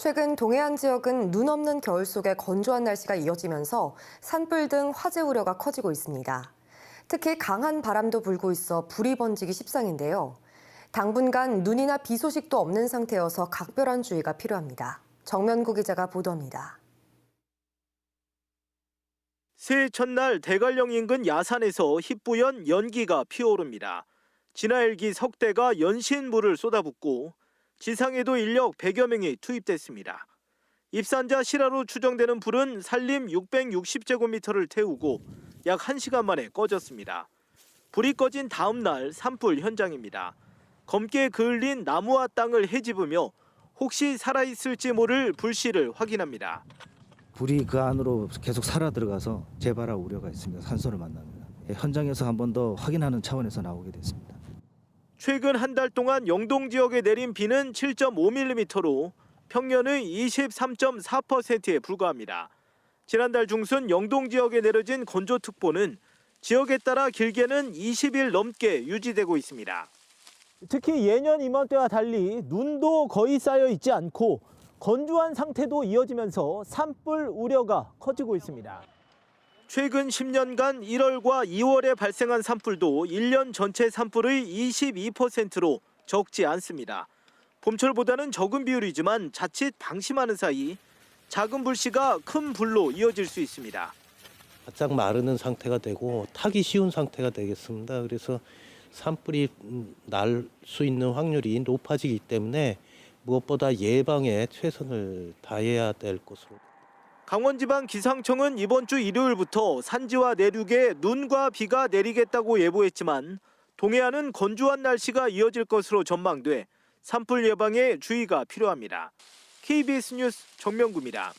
최근 동해안 지역은 눈 없는 겨울 속에 건조한 날씨가 이어지면서 산불 등 화재 우려가 커지고 있습니다. 특히 강한 바람도 불고 있어 불이 번지기 십상인데요. 당분간 눈이나 비 소식도 없는 상태여서 각별한 주의가 필요합니다. 정면구 기자가 보도합니다. 새해 첫날 대관령 인근 야산에서 희뿌연 연기가 피어오릅니다. 진화헬기 석대가 연신 물을 쏟아붓고 지상에도 인력 100여 명이 투입됐습니다. 입산자 실화로 추정되는 불은 산림 660제곱미터를 태우고 약 1시간 만에 꺼졌습니다. 불이 꺼진 다음 날 산불 현장입니다. 검게 그을린 나무와 땅을 헤집으며 혹시 살아있을지 모를 불씨를 확인합니다. 불이 그 안으로 계속 살아 들어가서 재발할 우려가 있습니다. 산소를 만납니다. 예, 현장에서 한 번 더 확인하는 차원에서 나오게 됐습니다. 최근 한 달 동안 영동 지역에 내린 비는 7.5mm로 평년의 23.4%에 불과합니다. 지난달 중순 영동 지역에 내려진 건조특보는 지역에 따라 길게는 20일 넘게 유지되고 있습니다. 특히 예년 이맘때와 달리 눈도 거의 쌓여 있지 않고 건조한 상태도 이어지면서 산불 우려가 커지고 있습니다. 최근 10년간 1월과 2월에 발생한 산불도 1년 전체 산불의 22%로 적지 않습니다. 봄철보다는 적은 비율이지만 자칫 방심하는 사이 작은 불씨가 큰 불로 이어질 수 있습니다. 바짝 마르는 상태가 되고 타기 쉬운 상태가 되겠습니다. 그래서 산불이 날 수 있는 확률이 높아지기 때문에 무엇보다 예방에 최선을 다해야 될 것으로 강원지방 기상청은 이번 주 일요일부터 산지와 내륙에 눈과 비가 내리겠다고 예보했지만 동해안은 건조한 날씨가 이어질 것으로 전망돼 산불 예방에 주의가 필요합니다. KBS 뉴스 정명구입니다.